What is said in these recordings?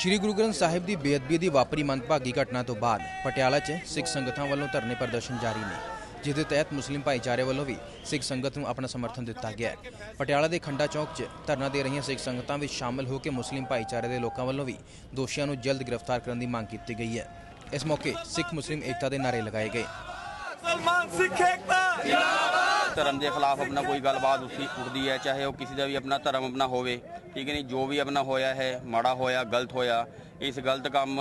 ਸ਼੍ਰੀ ਗੁਰੂ ਗ੍ਰੰਥ ਸਾਹਿਬ ਦੀ ਬੇਅਦਬੀ ਦੀ ਵਾਪਰੀ ਮੰਦਭਾਗੀ ਘਟਨਾ ਤੋਂ ਬਾਅਦ ਪਟਿਆਲਾ 'ਚ ਸਿੱਖ ਸੰਗਤਾਂ ਵੱਲੋਂ ਧਰਨੇ ਪ੍ਰਦਰਸ਼ਨ ਜਾਰੀ ਨੇ, ਜਿਸ ਦੇ ਤਹਿਤ ਮੁਸਲਿਮ ਭਾਈਚਾਰੇ ਵੱਲੋਂ ਵੀ ਸਿੱਖ ਸੰਗਤ ਨੂੰ ਆਪਣਾ ਸਮਰਥਨ ਦਿੱਤਾ ਗਿਆ ਹੈ। ਪਟਿਆਲਾ ਦੇ ਖੰਡਾ ਚੌਕ 'ਚ ਧਰਨਾ ਦੇ ਰਹੀਆਂ ਸਿੱਖ ਸੰਗਤਾਂ ਵਿੱਚ ਸ਼ਾਮਲ ਹੋ ਕੇ ਮੁਸਲਿਮ ਭਾਈਚਾਰੇ ਦੇ ਲੋਕਾਂ ਵੱਲੋਂ ਵੀ ਦੋਸ਼ੀਆਂ ਨੂੰ ਜਲਦ ਗ੍ਰਿਫਤਾਰ ਕਰਨ ਦੀ ਮੰਗ ਕੀਤੀ ਗਈ ਹੈ। ਇਸ ਮੌਕੇ ਸਿੱਖ ਮੁਸਲਿਮ ਏਕਤਾ ਦੇ ਨਾਅਰੇ ਲਗਾਏ ਗਏ। ਸਲਮਾਨ ਸਿੱਖ ਏਕਤਾ! ਧਰਮ ਦੇ ਖਿਲਾਫ ਆਪਣਾ ਕੋਈ ਗੱਲਬਾਤ ਉੱਠੀ ਉੱਠਦੀ ਹੈ, ਚਾਹੇ ਉਹ ਕਿਸੇ ਦਾ ਵੀ ਆਪਣਾ ਧਰਮ ਆਪਣਾ ਹੋਵੇ, ਠੀਕ ਹੈ ਨਹੀਂ? ਜੋ ਵੀ ਆਪਣਾ ਹੋਇਆ ਹੈ, ਮਾੜਾ ਹੋਇਆ, ਗਲਤ ਹੋਇਆ, ਇਸ ਗਲਤ ਕੰਮ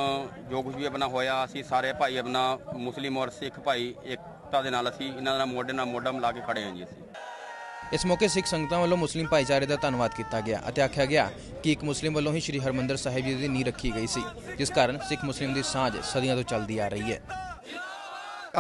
ਜੋ ਕੁਝ ਵੀ ਆਪਣਾ ਹੋਇਆ, ਅਸੀਂ ਸਾਰੇ ਭਾਈ ਆਪਣਾ ਮੁਸਲਿਮ ਔਰ ਸਿੱਖ ਭਾਈ ਏਕਤਾ ਦੇ ਨਾਲ ਅਸੀਂ ਇਹਨਾਂ ਨਾਲ ਮੋਢੇ ਨਾਲ ਮੋਢਾ ਮਿਲਾ ਕੇ ਖੜੇ ਹਾਂ ਜੀ ਅਸੀਂ। ਇਸ ਮੌਕੇ ਸਿੱਖ ਸੰਗਤਾਂ ਵੱਲੋਂ ਮੁਸਲਿਮ ਭਾਈਚਾਰੇ ਦਾ ਧੰਨਵਾਦ ਕੀਤਾ ਗਿਆ ਅਤੇ ਆਖਿਆ ਗਿਆ ਕਿ ਇੱਕ ਮੁਸਲਿਮ ਵੱਲੋਂ ਹੀ ਸ੍ਰੀ ਹਰਮੰਦਰ ਸਾਹਿਬ ਜੀ ਦੀ ਨੀਂਹ ਰੱਖੀ ਗਈ ਸੀ, ਜਿਸ ਕਾਰਨ ਸਿੱਖ ਮੁਸਲਿਮ ਦੀ ਸਾਂਝ ਸਦੀਆਂ ਤੋਂ ਚੱਲਦੀ ਆ ਰਹੀ ਹੈ।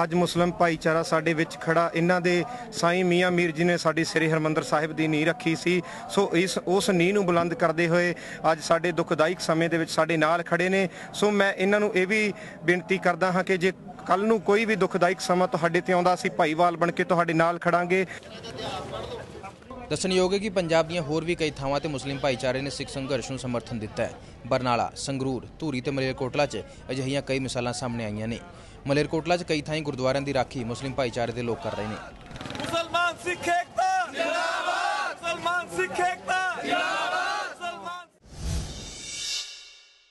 ਅੱਜ ਮੁਸਲਮ ਭਾਈਚਾਰਾ ਸਾਡੇ ਵਿੱਚ ਖੜਾ, ਇਹਨਾਂ ਦੇ ਸਾਈਂ ਮੀਆਂ ਮੀਰ ਜੀ ਨੇ ਸਾਡੀ ਸ੍ਰੀ ਹਰਮੰਦਰ ਸਾਹਿਬ ਦੀ ਨੀਂਹ ਰੱਖੀ ਸੀ। ਸੋ ਇਸ, ਉਸ ਨੀਂਹ ਨੂੰ ਬੁਲੰਦ ਕਰਦੇ ਹੋਏ ਅੱਜ ਸਾਡੇ ਦੁਖਦਾਇਕ ਸਮੇਂ ਦੇ ਵਿੱਚ ਸਾਡੇ ਨਾਲ ਖੜੇ ਨੇ। ਸੋ ਮੈਂ ਇਹਨਾਂ ਨੂੰ ਇਹ ਵੀ ਬੇਨਤੀ ਕਰਦਾ ਹਾਂ ਕਿ ਜੇ ਕੱਲ ਨੂੰ ਕੋਈ ਵੀ ਦੁਖਦਾਇਕ ਸਮਾਂ ਤੁਹਾਡੇ ਤੇ ਆਉਂਦਾ, ਅਸੀਂ ਭਾਈਵਾਲ ਬਣ ਕੇ ਤੁਹਾਡੇ ਨਾਲ ਖੜਾਂਗੇ। ਦੱਸਣਯੋਗ ਹੈ ਕਿ ਪੰਜਾਬ ਦੀਆਂ ਹੋਰ ਵੀ ਕਈ ਥਾਵਾਂ ਤੇ ਮੁਸਲਿਮ ਭਾਈਚਾਰੇ ਨੇ ਸਿੱਖ ਸੰਘਰਸ਼ ਨੂੰ ਸਮਰਥਨ ਦਿੱਤਾ ਹੈ। ਬਰਨਾਲਾ, ਸੰਗਰੂਰ, ਧੂਰੀ ਤੇ ਮਲੇਰਕੋਟਲਾ 'ਚ ਅਜਿਹੀਆਂ ਕਈ ਮਿਸਾਲਾਂ ਸਾਹਮਣੇ ਆਈਆਂ ਨੇ। ਮਲੇਰਕੋਟਲਾ 'ਚ ਕਈ ਥਾਈਂ ਗੁਰਦੁਆਰਿਆਂ ਦੀ ਰਾਖੀ ਮੁਸਲਿਮ ਭਾਈਚਾਰੇ ਦੇ ਲੋਕ ਕਰ ਰਹੇ ਨੇ। ਮੁਸਲਮਾਨ ਸਿੱਖ ਏਕਤਾ! ਜਿੰਦਾਬਾਦ! ਸਲਮਾਨ ਸਿੱਖ